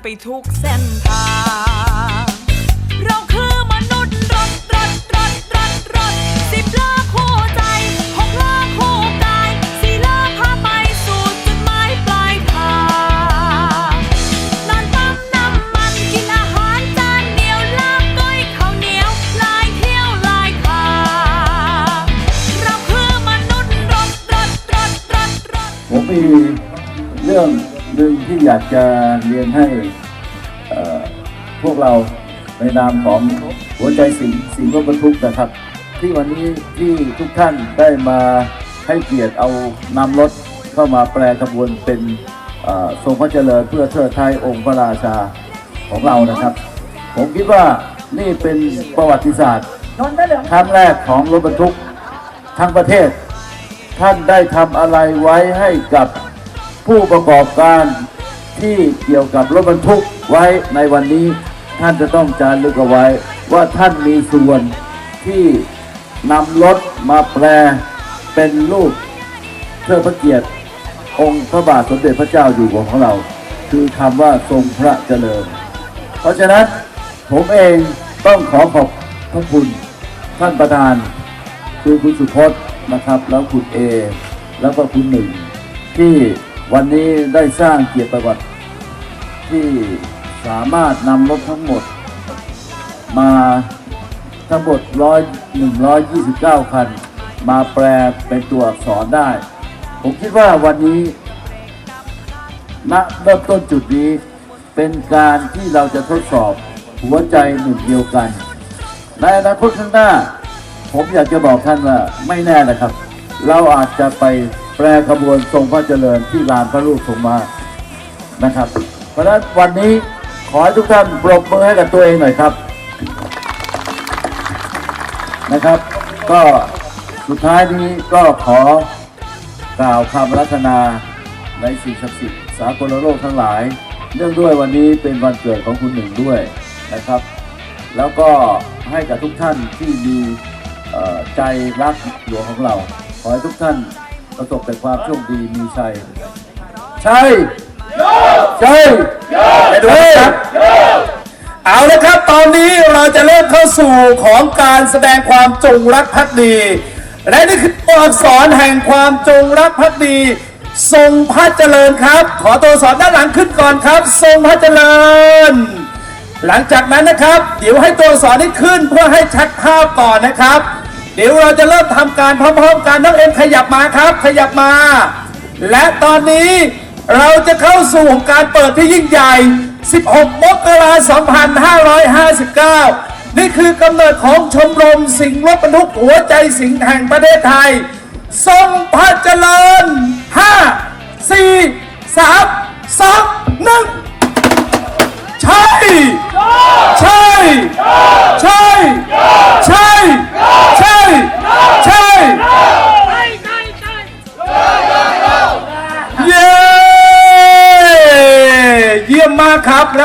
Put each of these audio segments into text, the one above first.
ทุกเส้นทาง เราคือมนุษย์รถรถรถรถรถสิบล้อคู่ใจหกล้อคู่กายสี่ล้อพาไปสู่จุดหมายปลายทางนอนปั๊มน้ำมันกินอาหารจานเดียวลาบก้อยข้าวเหนียวลายเที่ยวลายทางเราคือมนุษย์รถรถรถรถรถผมมีเรื่อง หนึ่งที่อยากจะเรียนให้พวกเราในนามของหัวใจสิงสิงห์รถบรรทุกนะครับ ที่วันนี้ที่ทุกท่านได้มาให้เกียรติเอานำรถเข้ามาแปลขบวนเป็นทรงพระเจริญเพื่อเทิดไทยองค์พระราชาของเรานะครับ ผมคิดว่านี่เป็นประวัติศาสตร์ครั้งแรกของรถบรรทุกทั้งประเทศ ท่านได้ทำอะไรไว้ให้กับ ผู้ประกอบการที่เกี่ยวกับรถบรรทุกไว้ในวันนี้ ท่านจะต้องจารึกเอาไว้ ว่าท่านมีส่วนที่นำรถมาแปลเป็นรูปเพื่อพระเกียรติองค์พระบาทสมเด็จพระเจ้าอยู่หัวของเรา คือคำว่าทรงพระเจริญ เพราะฉะนั้นผมเองต้องขอขอบพระคุณท่านประธาน คือคุณสุพจน์นะครับ แล้วคุณเอ แล้วก็คุณหนึ่งที่ วันนี้ได้สร้างเกียรติประวัติที่สามารถนำรถทั้งหมด มาทั้งหมดร้อยหนึ่งร้อยยี่สิบเก้าคัน มาแปลเป็นตัวอักษรได้ ผมคิดว่าวันนี้ณเริ่มต้นจุดนี้เป็นการที่เราจะทดสอบหัวใจหนึ่งเดียวกันในอนาคตข้างหน้า ผมอยากจะบอกท่านว่าไม่แน่นะครับ เราอาจจะไป แปลขบวนทรงพระเจริญที่ลานพระรูปทรงมานะครับ เพราะฉะนั้นวันนี้ขอให้ทุกท่านปรบมือให้กับตัวเองหน่อยครับนะครับ ก็สุดท้ายนี้ก็ขอกล่าวคำรัตนาในสิ่งศักดิ์สิทธิ์สากลโลกทั้งหลาย เนื่องด้วยวันนี้เป็นวันเกิดของคุณหนึ่งด้วยนะครับ แล้วก็ให้กับทุกท่านที่มีใจรักหลวงของเรา ขอให้ทุกท่าน ประสบแต่ความโชคดีมีชัย ใช่ ใช่ไปดูครับเอาละครับ ตอนนี้เราจะเริ่มเข้าสู่ของการแสดงความจงรักภักดี และนี่คือตัวอักษรแห่งความจงรักภักดี ทรงพระเจริญครับ ขอตัวสอักษรด้านหลังขึ้นก่อนครับ ทรงพระเจริญ หลังจากนั้นนะครับ เดี๋ยวให้ตัวสอักษรนี้ขึ้นเพื่อให้ชัดภาพก่อนนะครับ เดี๋ยวเราจะเริ่มทำการพร้อมๆกันน้องเอ็มขยับมาครับ ขยับมา และตอนนี้เราจะเข้าสู่ของการเปิดที่ยิ่งใหญ่ 16 มกราคม 2559 นี่คือกำเนิดของชมรมสิงห์รถบรรทุกหัวใจสิงห์แห่งประเทศไทยทรงพระเจริญ 5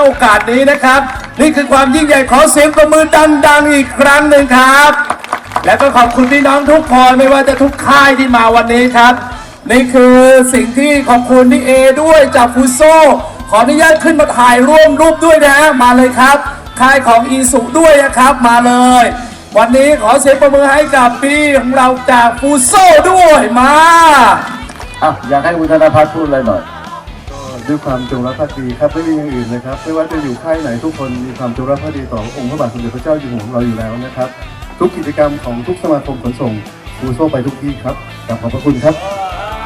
โอกาสนี้นะครับ นี่คือความยิ่งใหญ่ขอเสียงประมือดังๆอีกครั้งหนึ่งครับ และก็ขอบคุณพี่น้องทุกคนไม่ว่าจะทุกค่ายที่มาวันนี้ครับ นี่คือสิ่งที่ขอบคุณนี่เอด้วยจากฟูโซขออนุญาตขึ้นมาถ่ายร่วมรูปด้วยนะมาเลยครับ ค่ายของอีสุด้วยนะครับมาเลย วันนี้ขอเสียงประมือให้กับพี่ของเราจากฟูโซด้วยมาอะอยากให้คุณธนพัฒน์พูดอะไรหน่อย ด้วยความจงรักภักดีครับไม่มีอย่างอื่นเลยครับไม่ว่าจะอยู่ค่ายไหนทุกคนมีความจงรักภักดีต่อองค์พระบาทสมเด็จพระเจ้าอยู่หัวของเราอยู่แล้วนะครับ ทุกกิจกรรมของทุกสมาคมขนส่งฟูโซไปทุกที่ครับกราบขอบพระคุณครับ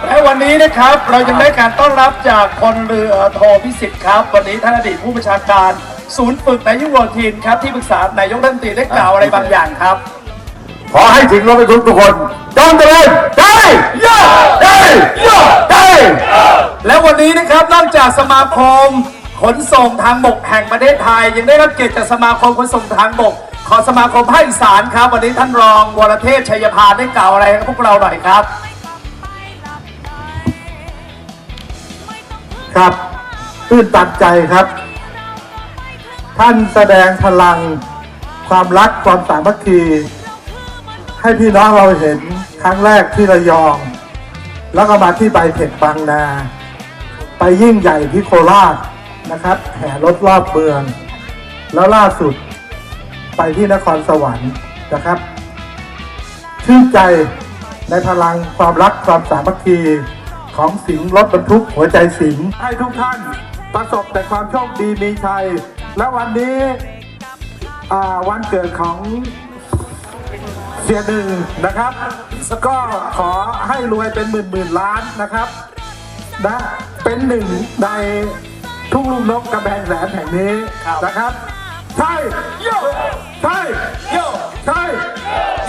และวันนี้นะครับเรายังได้การต้อนรับจากพลเรือโทพิสิทธิ์ครับ วันนี้ท่านอดีตผู้บัญชาการ ศูนย์ฝึกนายกโยธินครับที่ปรึกษานายกรัฐมนตรีได้กล่าวอะไรบางอย่างครับ ขอให้ถึงรถบรรทุกทุกคนจงเจริญได้ย่าได้ย่าได้ และวั นี้นะครับนอกจากสมาคมขนส่งทางบกแห่งประเทศไทย ยังได้รับเกียรติจากสมาคมขนส่งทางบก ขอสมาคมภาคอีสานครับ วันนี้ท่านรองวรเทพชัยพานได้กล่าวอะไรกับพวกเราหน่อยครับ ครับตื้นตันใจครับ ท่านแสดงพลัง ความรักความสามัคคี ให้พี่น้องเราเห็นครั้งแรกที่ระยอง แล้วก็มาที่ใบเผ็ดบางนา ไปยิ่งใหญ่ที่โคราชนะครับแห่รถรอบเมือง แล้วล่าสุดไปที่นครสวรรค์นะครับ ชื่นใจในพลังความรักความสามัคคีของสิงห์รถบรรทุกหัวใจสิงห์ให้ทุกท่านประสบแต่ความโชคดีมีชัย และวันนี้อ่าวันเกิดของเสียหนึ่งนะครับ ก็ขอให้รวยเป็นหมื่นหมื่นล้านนะครับ นะเป็นหนึ่งในทุ่งลุงนกกระแบงแสนแห่งนี้นะครับใช่โยใช่โยใช่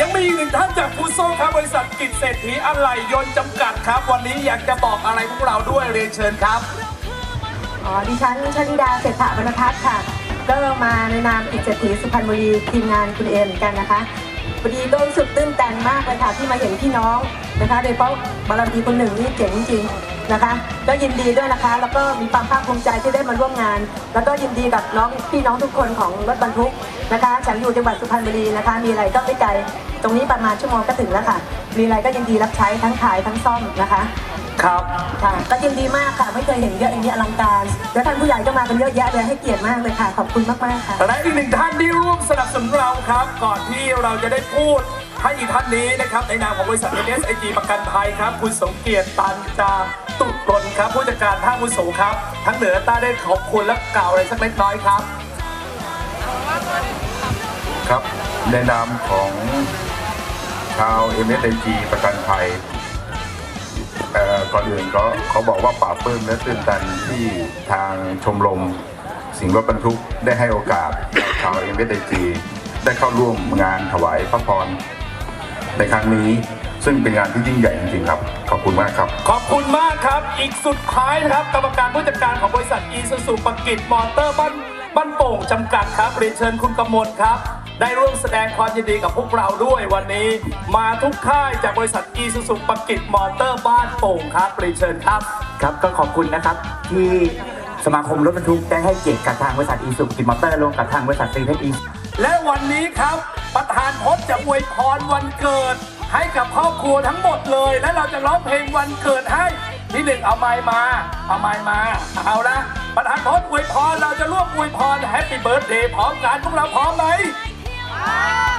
ยังมีอีกหนึ่งท่านจากฟูโซครับบริษัทกิจเศรษฐีอะไหล่ยนต์จำกัดครับ วันนี้อยากจะบอกอะไรพวกเราด้วยเรียนเชิญครับ อ๋อดิฉันชลิดาเศรษฐบรรทัศน์ค่ะก็มาในนามกิจเศรษฐีสุพรรณบุรีทีมงานคุณเอเหมือนกันนะคะ พอดีก็รู้สึกตื้นตันมากเลยค่ะที่มาเห็นพี่น้องนะคะโดยเฉพาะบารมีคนหนึ่งนี่เจ๋งจริงๆนะคะ ก็ยินดีด้วยนะคะ แล้วก็มีความภาคภูมิใจที่ได้มาร่วมงาน แล้วก็ยินดีกับน้องพี่น้องทุกคนของรถบรรทุกนะคะฉันอยู่จังหวัดสุพรรณบุรีนะคะ มีอะไรก็ไม่ไกลตรงนี้ประมาณชั่วโมงก็ถึงแล้วค่ะ มีอะไรก็ยินดีรับใช้ทั้งขายทั้งซ่อมนะคะ ครับ ค่ะก็ยินดีมากค่ะ ไม่เคยเห็นเยอะอย่างนี้อลังการแล้วท่านผู้ใหญ่ก็มากันเยอะแยะเลยให้เกียรติมากเลยค่ะ ขอบคุณมากๆค่ะ และอีกหนึ่งท่านที่ร่วมสนับสนุนเราครับ ก่อนที่เราจะได้พูดให้อีกท่านนี้นะครับ ในนามของบริษัท SSIG ประกันภัยครับ คุณสมเกียรติตันจาตุกรนครับ ผู้จัดการท่าวุโสครับ ทั้งเหนือและใต้ได้ขอบคุณและกล่าวอะไรสักเล็กน้อยครับ ครับในนามของชาว m s i g ประกันภัยเอ่อ ก่อนอื่นก็เขาบอกว่าปราบปลื้มและตื่นตันที่ทางชมรมสิ่งรถบรรทุกได้ให้โอกาสชาว m s i g ได้เข้าร่วมงานถวายพระพรในครั้งนี้ซึ่งเป็นงานที่ยิ่งใหญ่จริงๆครับ ขอบคุณมากครับ ขอบคุณมากครับ อีกสุดท้ายนะครับ กรรมการผู้จัดการของบริษัทอีซูซูปกิจมอเตอร์บ้านบ้านโป่งจำกัดครับเรียนเชิญคุณกมลครับ ได้ร่วมแสดงความยินดีกับพวกเราด้วยวันนี้ มาทุกค่ายจากบริษัทอีซูซูปกิจมอเตอร์บ้านโป่งครับเรียนเชิญครับ ครับก็ขอบคุณนะครับที่สมาคมรถบรรทุกได้ให้เกียรติกับทางบริษัทอีสุกิจมอเตอร์รวมกับทางบริษัทซีเทคอีและวันนี้ครับประธานพจน์จะอวยพรวันเกิด ให้กับครอบครัวทั้งหมดเลย และเราจะร้องเพลงวันเกิดให้ที่หนึ่งเอาไม้มา เอาไม้มา เอาละประธานพจน์อวยพรเราจะร่วมอวยพรแฮปปี้เบิร์ดเดย์พร้อมกันพวกเราพร้อมไหม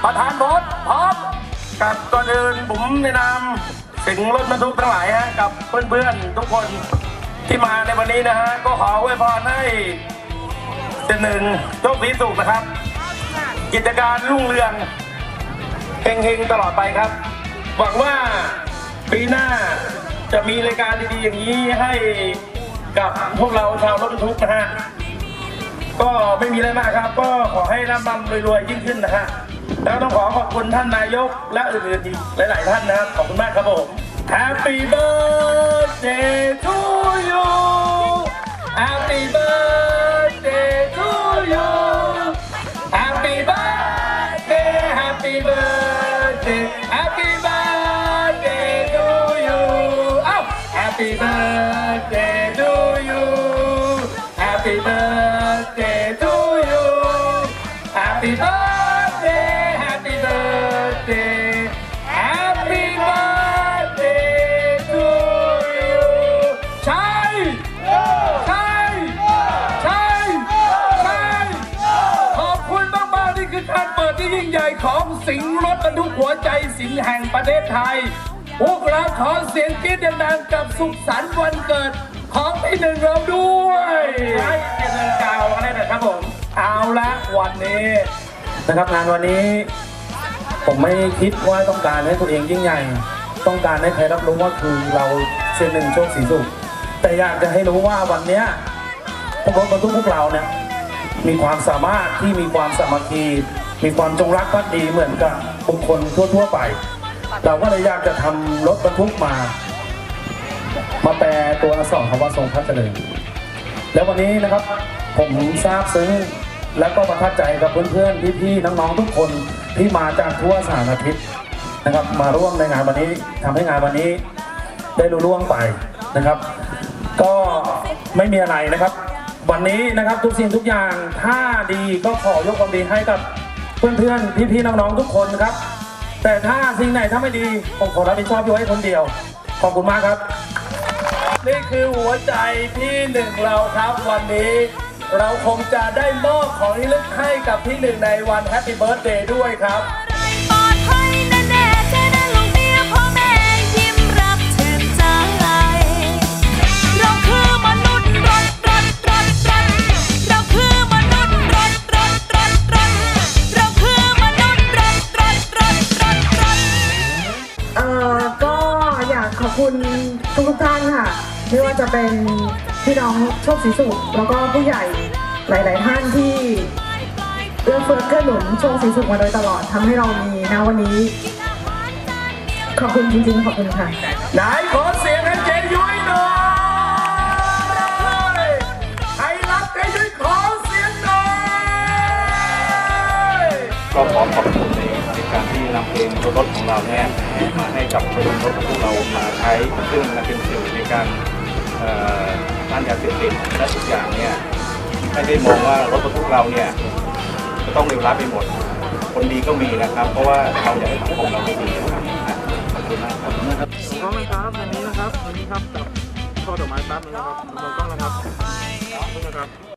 ประธานพจน์พร้อมกับก่อนอื่นผมในนามสิงรถบรรทุกทั้งหลายฮะกับเพื่อนๆทุกคนที่มาในวันนี้นะฮะก็ขออวยพรให้เจนหนึ่งโชคดีสุขนะครับ กิจการรุ่งเรืองเฮงๆตลอดไปครับหวังว่าปีหน้าจะมีรายการดีๆอย่างนี้ให้กับพวกเราชาวรถบรรทุกนะฮะ ก็ไม่มีอะไรมากครับ ก็ขอให้ร่ำรำรวยๆยิ่งขึ้นนะฮะแล้วต้องขอขอบคุณท่านนายกและอื่นๆอีกหลาย ๆ ท่านนะครับ ขอบคุณมากครับผม Happy birthday to you Happy birthday to you Happy birthday Happy birthday Happy birthday to you อ้า Happy birthday to you Happy birthday Happy birthday Happy birthday Happy birthday to you ใช่ใช่ใช่ใช่ขอบคุณมากๆนี่คือการเปิดที่ยิ่งใหญ่ของสิงห์รถบรรทุกหัวใจสิงห์แห่งประเทศไทย พวกเราขอเสียงกรี๊ดดังๆกับสุขสันต์วันเกิดของพี่หนึ่งเราด้วยให้เจริญกาวอะไรนะครับผม เอาละวันนี้นะครับงานวันนี้ ผมไม่คิดว่าต้องการให้ตัวเองยิ่งใหญ่ ต้องการให้ใครรับรู้ว่าคือเราเซนหนึ่งโชคสีสุขแต่อยากจะให้รู้ว่าวันนี้พวกรถบรรทุกพวกเราเนี่ยมีความสามารถที่มีความสามัคคีมีความจงรักภักดีเหมือนกับบุคคลทั่วๆไป เราก็เลยอยากจะทำรถบรรทุกมา มาแปลตัวอักษรคำว่าทรงพระเจริญแล้ววันนี้นะครับผมทราบซึ้ง และก็ประทับใจกับเพื่อนๆพี่ๆน้องๆทุกคนที่มาจากทั่วสารทิศนะครับ มาร่วมในงานวันนี้ทำให้งานวันนี้ได้รุ่ล่วงไปนะครับ ก็ไม่มีอะไรนะครับ วันนี้นะครับทุกสิ่งทุกอย่างถ้าดีก็ขอยกความดีให้กับเพื่อนๆพี่ๆน้องๆทุกคนครับ แต่ถ้าสิ่งไหนถ้าไม่ดีผมขอรับผิดชอบอยู่ให้คนเดียว ขอบคุณมากครับ นี่คือหัวใจที่หนึ่งเราครับวันนี้ เราคงจะได้มอบของที่ลึกให้กับพี่หนึ่งในวันแฮปปี้เบิร์ a เดย์ด้วยครับ พี่น้องโชคศรีสุขแล้วก็ผู้ใหญ่หลาย ๆ ท่านที่เอื้อเฟื้อเกื้อหนุนโชคศรีสุขมาโดยตลอดทำให้เรามีณวันนี้ ขอบคุณจริง ๆ ขอบคุณค่ะไหนขอเสียงให้เจยุ้ยหน่อยใครรักเจยุ้ยขอเสียงหน่อยก็ขอขอบคุณในในการที่นำเพลงรถของเราเนี่ยมาให้กับคนรถของเรามาใช้ซึ่งมันเป็นสื่อในการเอ่อ ต้านยาเสพติดและทุกอย่างเนี่ยไม่ได้มองว่ารถบรรทุกเราเนี่ยจะต้องเลวร้ายไปหมด คนดีก็มีนะครับ เพราะว่าเราอยากให้สังคมเราดีนะครับขอบคุณมากครับพร้อมนะครับวันนี้นะครับวันนี้ครับกับช่อดอกไม้แป๊บนึงนะครับมองกล้องนะครับนะครับ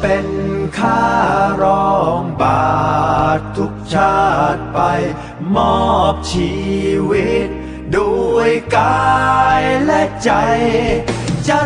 เป็นข้ารองบาททุกชาติไป มอบชีวิต ด้วยกายและใจจะ